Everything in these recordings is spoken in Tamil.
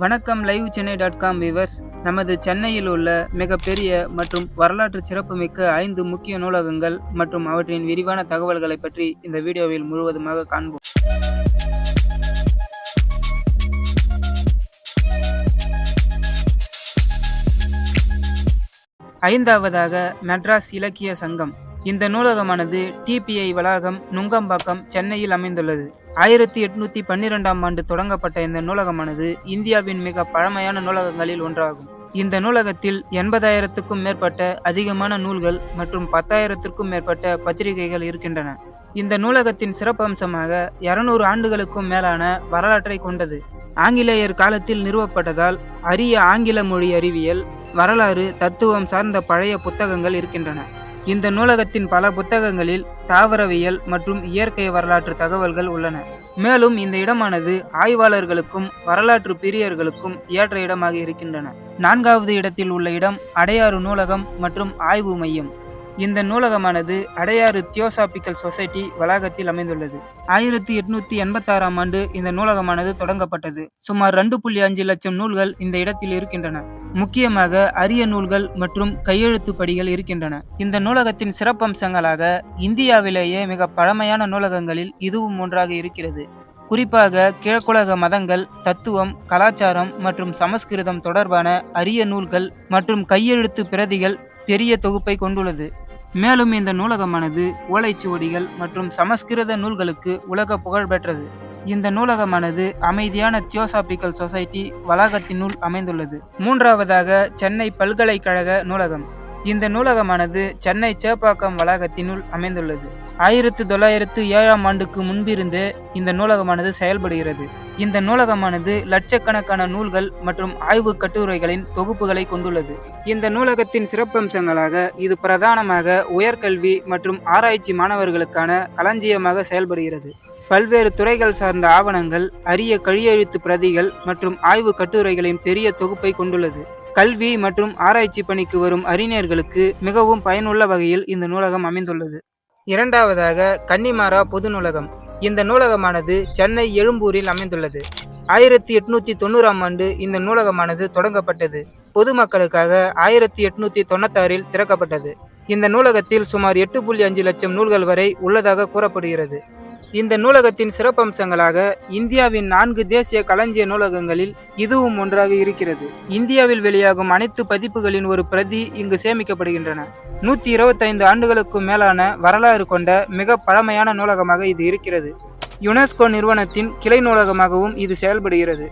வணக்கம் live Chennai dot com viewers நமது சென்னையில் உள்ள மிகப்பெரிய மற்றும் வரலாற்று சிறப்புமிக்க ஐந்து முக்கிய நூலகங்கள் மற்றும் அவற்றின் விரிவான தகவல்களை பற்றி இந்த வீடியோவில் முழுவதுமாக காண்போம். ஐந்தாவதாக மெட்ராஸ் இலக்கிய சங்கம். இந்த நூலகமானது டிபிஐ வளாகம் நுங்கம்பாக்கம் சென்னையில் அமைந்துள்ளது. ஆயிரத்தி எட்நூத்தி பன்னிரெண்டாம் ஆண்டு தொடங்கப்பட்ட இந்த நூலகமானது இந்தியாவின் மிக பழமையான நூலகங்களில் ஒன்றாகும். இந்த நூலகத்தில் எண்பதாயிரத்துக்கும் மேற்பட்ட அதிகமான நூல்கள் மற்றும் பத்தாயிரத்திற்கும் மேற்பட்ட பத்திரிகைகள் இருக்கின்றன. இந்த நூலகத்தின் சிறப்பம்சமாக இருநூறு ஆண்டுகளுக்கும் மேலான வரலாற்றை கொண்டது. ஆங்கிலேயர் காலத்தில் நிறுவப்பட்டதால் அரிய ஆங்கில மொழி அறிவியல் வரலாறு தத்துவம் சார்ந்த பழைய புத்தகங்கள் இருக்கின்றன. இந்த நூலகத்தின் பல புத்தகங்களில் தாவரவியல் மற்றும் இயற்கை வரலாற்று தகவல்கள் உள்ளன. மேலும் இந்த இடமானது ஆய்வாளர்களுக்கும் வரலாற்று பிரியர்களுக்கும் ஏற்ற இடமாக இருக்கின்றன. நான்காவது இடத்தில் உள்ள இடம் அடையாறு நூலகம் மற்றும் ஆய்வு மையம். இந்த நூலகமானது அடையாறு தியோசாபிக்கல் சொசைட்டி வளாகத்தில் அமைந்துள்ளது. ஆயிரத்தி எட்நூத்தி எண்பத்தாறாம் ஆண்டு இந்த நூலகமானது தொடங்கப்பட்டது. சுமார் ரெண்டு புள்ளி அஞ்சு லட்சம் நூல்கள் இந்த இடத்தில் இருக்கின்றன. முக்கியமாக அரிய நூல்கள் மற்றும் கையெழுத்து படிகள் இருக்கின்றன. இந்த நூலகத்தின் சிறப்பம்சங்களாக இந்தியாவிலேயே மிக பழமையான நூலகங்களில் இதுவும் ஒன்றாக இருக்கிறது. குறிப்பாக கிழக்குலக மதங்கள் தத்துவம் கலாச்சாரம் மற்றும் சமஸ்கிருதம் தொடர்பான அரிய நூல்கள் மற்றும் கையெழுத்து பிரதிகள் பெரிய தொகுப்பை கொண்டுள்ளது. மேலும் இந்த நூலகமானது ஓலைச்சுவடிகள் மற்றும் சமஸ்கிருத நூல்களுக்கு உலக புகழ் பெற்றது. இந்த நூலகமானது அமைதியான தியோசாபிக்கல் சொசைட்டி வளாகத்தினுள் அமைந்துள்ளது. மூன்றாவதாக சென்னை பல்கலைக்கழக நூலகம். இந்த நூலகமானது சென்னை சேப்பாக்கம் வளாகத்தினுள் அமைந்துள்ளது. ஆயிரத்தி தொள்ளாயிரத்து ஏழாம் ஆண்டுக்கு முன்பிருந்தே இந்த நூலகமானது செயல்படுகிறது. இந்த நூலகமானது லட்சக்கணக்கான நூல்கள் மற்றும் ஆய்வு கட்டுரைகளின் தொகுப்புகளை கொண்டுள்ளது. இந்த நூலகத்தின் சிறப்பம்சங்களாக இது பிரதானமாக உயர்கல்வி மற்றும் ஆராய்ச்சி மாணவர்களுக்கான களஞ்சியமாக செயல்படுகிறது. பல்வேறு துறைகள் சார்ந்த ஆவணங்கள் அரிய கழியெழுத்து பிரதிகள் மற்றும் ஆய்வு கட்டுரைகளின் பெரிய தொகுப்பை கொண்டுள்ளது. கல்வி மற்றும் ஆராய்ச்சி பணிக்கு வரும் அறிஞர்களுக்கு மிகவும் பயனுள்ள வகையில் இந்த நூலகம் அமைந்துள்ளது. இரண்டாவதாக கன்னிமாரா பொது நூலகம். இந்த நூலகமானது சென்னை எழும்பூரில் அமைந்துள்ளது. ஆயிரத்தி எட்நூத்தி தொண்ணூறாம் ஆண்டு இந்த நூலகமானது தொடங்கப்பட்டது. பொதுமக்களுக்காக ஆயிரத்தி எட்நூத்தி தொண்ணூத்தாறில் திறக்கப்பட்டது. இந்த நூலகத்தில் சுமார் எட்டு புள்ளி அஞ்சு லட்சம் நூல்கள் வரை உள்ளதாக கூறப்படுகிறது. இந்த நூலகத்தின் சிறப்பம்சங்களாக இந்தியாவின் நான்கு தேசிய களஞ்சிய நூலகங்களில் இதுவும் ஒன்றாக இருக்கிறது. இந்தியாவில் வெளியாகும் அனைத்து பதிப்புகளின் ஒரு பிரதி இங்கு சேமிக்கப்படுகின்றன. நூத்தி இருபத்தைந்து ஆண்டுகளுக்கும் மேலான வரலாறு கொண்ட மிக பழமையான நூலகமாக இது இருக்கிறது. யுனெஸ்கோ நிறுவனத்தின் கிளை நூலகமாகவும் இது செயல்படுகிறது.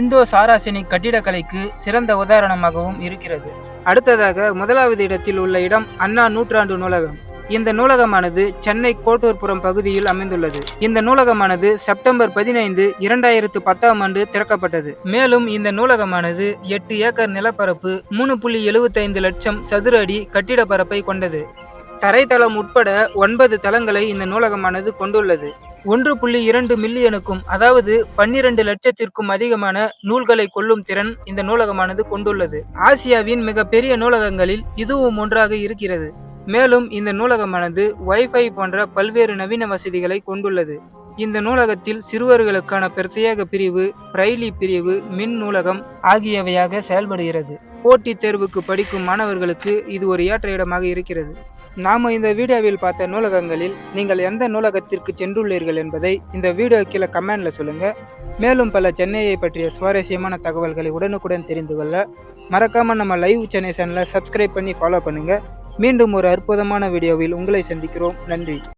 இந்தோ சாராசனிக் கட்டிடக்கலைக்கு சிறந்த உதாரணமாகவும் இருக்கிறது. அடுத்ததாக முதலாவது இடத்தில் உள்ள இடம் அண்ணா நூற்றாண்டு நூலகம். இந்த நூலகமானது சென்னை கோட்டூர்புரம் பகுதியில் அமைந்துள்ளது. இந்த நூலகமானது செப்டம்பர் பதினைந்து இரண்டாயிரத்து பத்தாம் ஆண்டு திறக்கப்பட்டது. மேலும் இந்த நூலகமானது எட்டு ஏக்கர் நிலப்பரப்பு மூணு புள்ளி எழுபத்தைந்து லட்சம் சதுர அடி கட்டிட பரப்பை கொண்டது. தரைத்தளம் உட்பட ஒன்பது தளங்களை இந்த நூலகமானது கொண்டுள்ளது. ஒன்று புள்ளி இரண்டு மில்லியனுக்கும் அதாவது பன்னிரண்டு லட்சத்திற்கும் அதிகமான நூல்களை கொள்ளும் திறன் இந்த நூலகமானது கொண்டுள்ளது. ஆசியாவின் மிகப்பெரிய நூலகங்களில் இதுவும் ஒன்றாக இருக்கிறது. மேலும் இந்த நூலகமானது வைஃபை போன்ற பல்வேறு நவீன வசதிகளை கொண்டுள்ளது. இந்த நூலகத்தில் சிறுவர்களுக்கான பிரத்யேக பிரிவு பிரைலி பிரிவு மின் நூலகம் ஆகியவையாக செயல்படுகிறது. போட்டித் தேர்வுக்கு படிக்கும் மாணவர்களுக்கு இது ஒரு ஏற்ற இடமாக இருக்கிறது. நாம இந்த வீடியோவில் பார்த்த நூலகங்களில் நீங்கள் எந்த நூலகத்திற்கு சென்றுள்ளீர்கள் என்பதை இந்த வீடியோ கீழே கமெண்ட்ல சொல்லுங்க. மேலும் பல சென்னையை பற்றிய சுவாரஸ்யமான தகவல்களை உடனுக்குடன் தெரிந்து கொள்ள மறக்காம நம்ம லைவ் சென்னை சேனலை சப்ஸ்கிரைப் பண்ணி ஃபாலோ பண்ணுங்க. மீண்டும் ஒரு அற்புதமான வீடியோவில் உங்களை சந்திக்கிறோம். நன்றி.